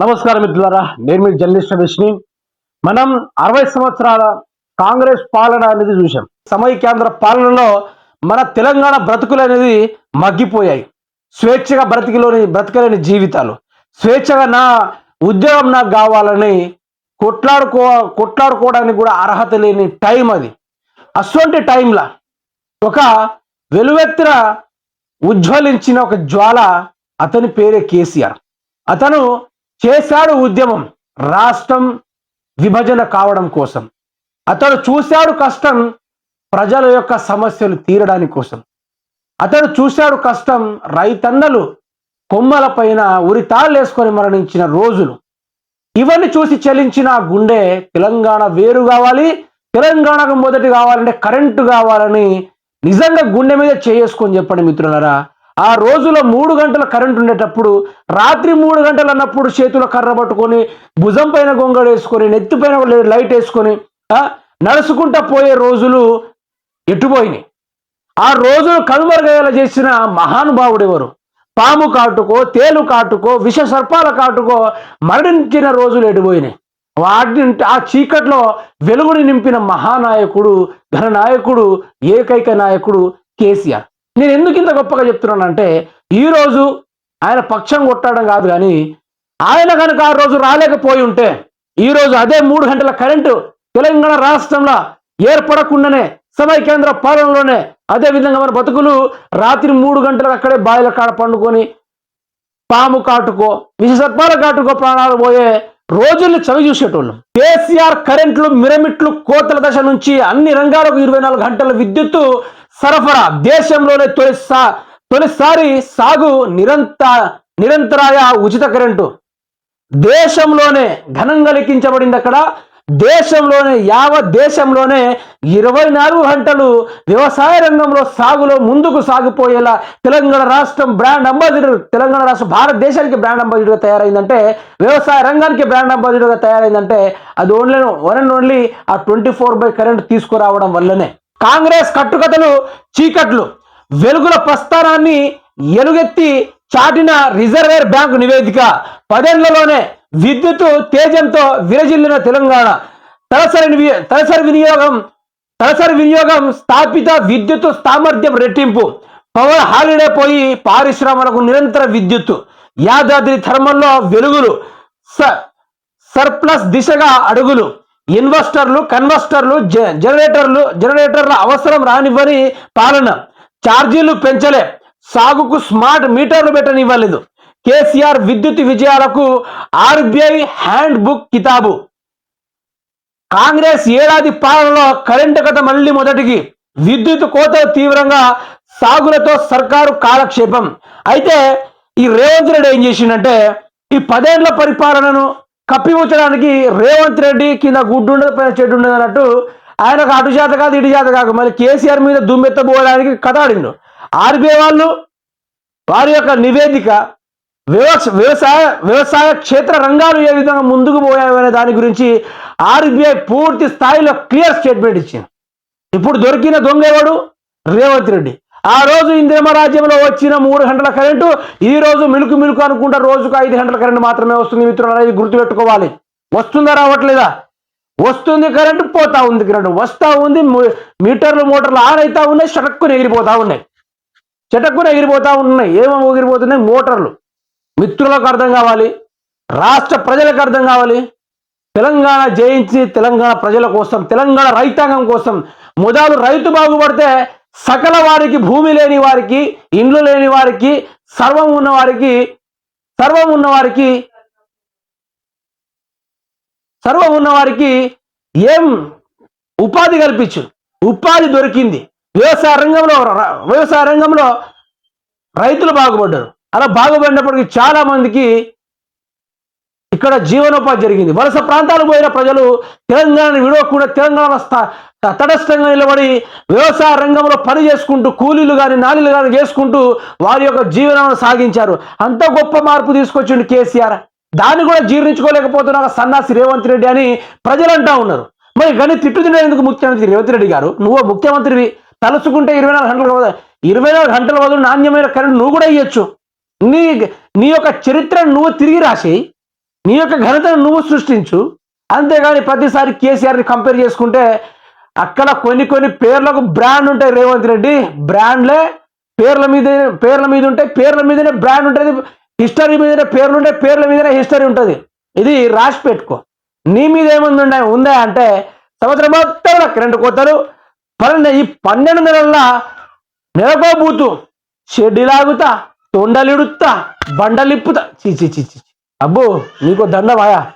నమస్కారం మిత్రులారా నేను మీ జర్నలిస్ట్ విష్ణి మనం అరవై సంవత్సరాల కాంగ్రెస్ పాలన అనేది చూసాం సమైక్యాంధ్ర పాలనలో మన తెలంగాణ బ్రతుకులు అనేది మగ్గిపోయాయి. స్వేచ్ఛగా బ్రతికిలోని బ్రతకలేని జీవితాలు. స్వేచ్ఛగా నా ఉద్యోగం నాకు కావాలని కొట్లాడుకో కొట్లాడుకోవడానికి కూడా అర్హత లేని టైం అది. అటువంటి టైంలో ఒక వెలువెత్తిన ఉజ్వలించిన ఒక జ్వాల అతని పేరే కేసీఆర్. అతను చేశాడు ఉద్యమం రాష్ట్రం విభజన కావడం కోసం. అతడు చూశాడు కష్టం ప్రజల యొక్క సమస్యలు తీరడానికి కోసం. అతడు చూశాడు కష్టం రైతన్నలు కొమ్మల పైన ఉరితాళ్ళేసుకొని మరణించిన రోజులు. ఇవన్నీ చూసి చలించిన గుండె తెలంగాణ వేరు కావాలి తెలంగాణకు మొదటి కావాలంటే కరెంటు కావాలని నిజంగా గుండె మీద చేసుకొని చెప్పండి మిత్రులరా. ఆ రోజులో మూడు గంటల కరెంట్ ఉండేటప్పుడు రాత్రి మూడు గంటలు అన్నప్పుడు చేతుల కర్ర పట్టుకొని భుజం పైన గొంగడు వేసుకొని నెత్తి పైన లైట్ వేసుకొని నడుచుకుంటా పోయే రోజులు ఎటుపోయినాయి ఆ రోజులు కనుమరుగయ్యేలా చేసిన మహానుభావుడు ఎవరు? పాము కాటుకో తేలు కాటుకో విష సర్పాల కాటుకో మరణించిన రోజులు ఎడిపోయినాయి వాటిని ఆ చీకట్లో వెలుగుని నింపిన మహానాయకుడు ఘననాయకుడు ఏకైక నాయకుడు కేసీఆర్. నేను ఎందుకు ఇంత గొప్పగా చెప్తున్నానంటే ఈరోజు ఆయన పక్షం కొట్టడం కాదు కానీ ఆయన కనుక ఆ రోజు రాలేకపోయి ఉంటే ఈరోజు అదే మూడు గంటల కరెంటు తెలంగాణ రాష్ట్రంలో ఏర్పడకుండానే సమైకేంద్ర పాలనలోనే అదే విధంగా మన బతుకులు రాత్రి మూడు గంటలకు అక్కడే బాయిల కాడ పండుకొని పాము కాటుకో విషసర్పాల కాటుకో ప్రాణాలు పోయే రోజుల్ని చవి చూసేటోళ్ళం. కేసీఆర్ కరెంట్లు మిరమిట్లు కోతల దశ నుంచి అన్ని రంగాలకు ఇరవై నాలుగు గంటల విద్యుత్తు సరఫరా దేశంలోనే తొలిసా తొలిసారి సాగు నిరంత నిరంతరాయ ఉచిత కరెంటు. దేశంలోనే ఘనంగా లెక్కించబడింది అక్కడ దేశంలోనే యావత్ దేశంలోనే ఇరవై నాలుగు గంటలు వ్యవసాయ రంగంలో సాగులో ముందుకు సాగిపోయేలా తెలంగాణ రాష్ట్రం బ్రాండ్ అంబాసిడర్ తెలంగాణ రాష్ట్రం భారతదేశానికి బ్రాండ్ అంబాసిడర్గా తయారైందంటే వ్యవసాయ రంగానికి బ్రాండ్ అంబాసిడర్గా తయారైందంటే అది ఓన్లీ వన్ అండ్ ఓన్లీ ఆ ట్వంటీ ఫోర్ బై కరెంట్ తీసుకురావడం వల్లనే. కాంగ్రెస్ కట్టుకథలు చీకట్లు వెలుగుల ప్రస్థానాన్ని ఎలుగెత్తి చాటిన రిజర్వేర్ బ్యాంకు నివేదిక పదేళ్ళలోనే విద్యుత్ తేజంతో విరజిల్లిన తెలంగాణ. తలసరి తలసరి వినియోగం తలసరి వినియోగం స్థాపిత విద్యుత్ సామర్థ్యం రెట్టింపు. పవర్ హాలిడే పోయి పారిశ్రమలకు నిరంతర విద్యుత్ యాదాద్రి థర్మల్లో వెలుగులు. స సర్ప్లస్ దిశగా అడుగులు. ఇన్వెస్టర్లు కన్వెస్టర్లు జ- జనరేటర్లు జనరేటర్ల అవసరం రానివ్వని పాలన. ఛార్జీలు పెంచలే. సాగుకు స్మార్ట్ మీటర్లు పెట్టనివ్వలేదు. కేసీఆర్ విద్యుత్ విజయాలకు ఆర్బీఐ హ్యాండ్ బుక్ కితాబు. కాంగ్రెస్ ఏడాది పాలనలో కరెంటు కథ మళ్ళీ మొదటికి విద్యుత్ కోత తీవ్రంగా సాగులతో సర్కారు కాలక్షేపం. అయితే ఈ రేవంత్ రెడ్డి ఏం చేసిండంటే ఈ పదేళ్ళ పరిపాలనను కప్పిపుచ్చడానికి రేవంత్ రెడ్డి కింద గుడ్డు ఉండదు పైన చెడ్డు ఉండదు అన్నట్టు ఆయనకు అటు చేత కాదు ఇటు చేత కాదు మళ్ళీ కేసీఆర్ మీద దుమ్మెత్తబోయడానికి కథ ఆడిండు. ఆర్బీఐ వాళ్ళు వారి యొక్క నివేదిక వ్యవసాయ వ్యవసాయ క్షేత్ర రంగాలు ఏ విధంగా ముందుకు పోయాయనే దాని గురించి ఆర్బీఐ పూర్తి స్థాయిలో క్లియర్ స్టేట్మెంట్ ఇచ్చింది. ఇప్పుడు దొరికిన దొంగ ఎవడు? రేవంత్ రెడ్డి. ఆ రోజు ఇందిరమ రాజ్యంలో వచ్చిన మూడు గంటల కరెంటు ఈ రోజు మిలుకు మిలుకు అనుకుంటా రోజుకు ఐదు గంటల కరెంటు మాత్రమే వస్తుంది మిత్రులు అనేది గుర్తుపెట్టుకోవాలి. వస్తుందా రావట్లేదా? వస్తుంది కరెంటు పోతా ఉంది కరెంటు. వస్తూ ఉంది మీటర్లు మోటార్లు ఆన్ అవుతా ఉన్నాయి షటక్కుని ఎగిరిపోతా ఉన్నాయి. చటక్కున ఎగిరిపోతా ఉన్నాయి. ఏమో ఎగిరిపోతున్నాయి? మోటార్లు. మిత్రులకు అర్థం కావాలి రాష్ట్ర ప్రజలకు అర్థం కావాలి. తెలంగాణ జయించి తెలంగాణ ప్రజల కోసం తెలంగాణ రైతాంగం కోసం మొదలు రైతు బాగుపడితే సకల వారికి భూమి లేని వారికి ఇండ్లు లేని వారికి సర్వం ఉన్న వారికి సర్వం ఉన్న వారికి సర్వం ఉన్న వారికి ఏం ఉపాధి కల్పించు ఉపాధి దొరికింది. వ్యవసాయ రంగంలో వ్యవసాయ రంగంలో రైతులు బాగుపడ్డారు. అలా బాగుపడినప్పటికీ చాలా మందికి ఇక్కడ జీవనోపాధి జరిగింది. వలస ప్రాంతాలకు పోయిన ప్రజలు తెలంగాణను విడవకుండా తెలంగాణ తటస్థంగా నిలబడి వ్యవసాయ రంగంలో పని చేసుకుంటూ కూలీలు కానీ నాలీలు కానీ చేసుకుంటూ వారి యొక్క జీవనాన్ని సాగించారు. అంత గొప్ప మార్పు తీసుకొచ్చిండు కేసీఆర్. దాన్ని కూడా జీర్ణించుకోలేకపోతున్నారు సన్నాసి రేవంత్ రెడ్డి అని ప్రజలు అంటా ఉన్నారు. మరి కానీ తిట్టు తినేందుకు ముఖ్యమంత్రి రేవంత్ రెడ్డి గారు? నువ్వు ముఖ్యమంత్రివి. తలుచుకుంటే ఇరవై నాలుగు గంటల ఇరవై నాలుగు గంటల వదులు నాణ్యమైన కరెంట్ నువ్వు కూడా ఇవ్వచ్చు నీ నీ యొక్క చరిత్రను నువ్వు తిరిగి రాసి నీ యొక్క ఘనతను నువ్వు సృష్టించు. అంతేగాని ప్రతిసారి కేసీఆర్ని కంపేర్ చేసుకుంటే అక్కడ కొన్ని కొన్ని పేర్లకు బ్రాండ్ ఉంటాయి రేవంత్ రెడ్డి. బ్రాండ్లే పేర్ల మీద పేర్ల మీద ఉంటే పేర్ల మీదనే బ్రాండ్ ఉంటుంది హిస్టరీ మీదనే పేర్లు ఉంటే పేర్ల మీదనే హిస్టరీ ఉంటుంది. ఇది రాసి పెట్టుకో. నీ మీద ఏముంది ఉందా- అంటే సంవత్సరం మొత్తం రెండు కోతలు. పన్నెండు ఈ పన్నెండు నెలల్లో నెలకో బూతు షెడ్డి లాగుతా తొండలిడుతా బండలిప్పుతా. చీచి చీచి అబ్బో నీకు దండమాయా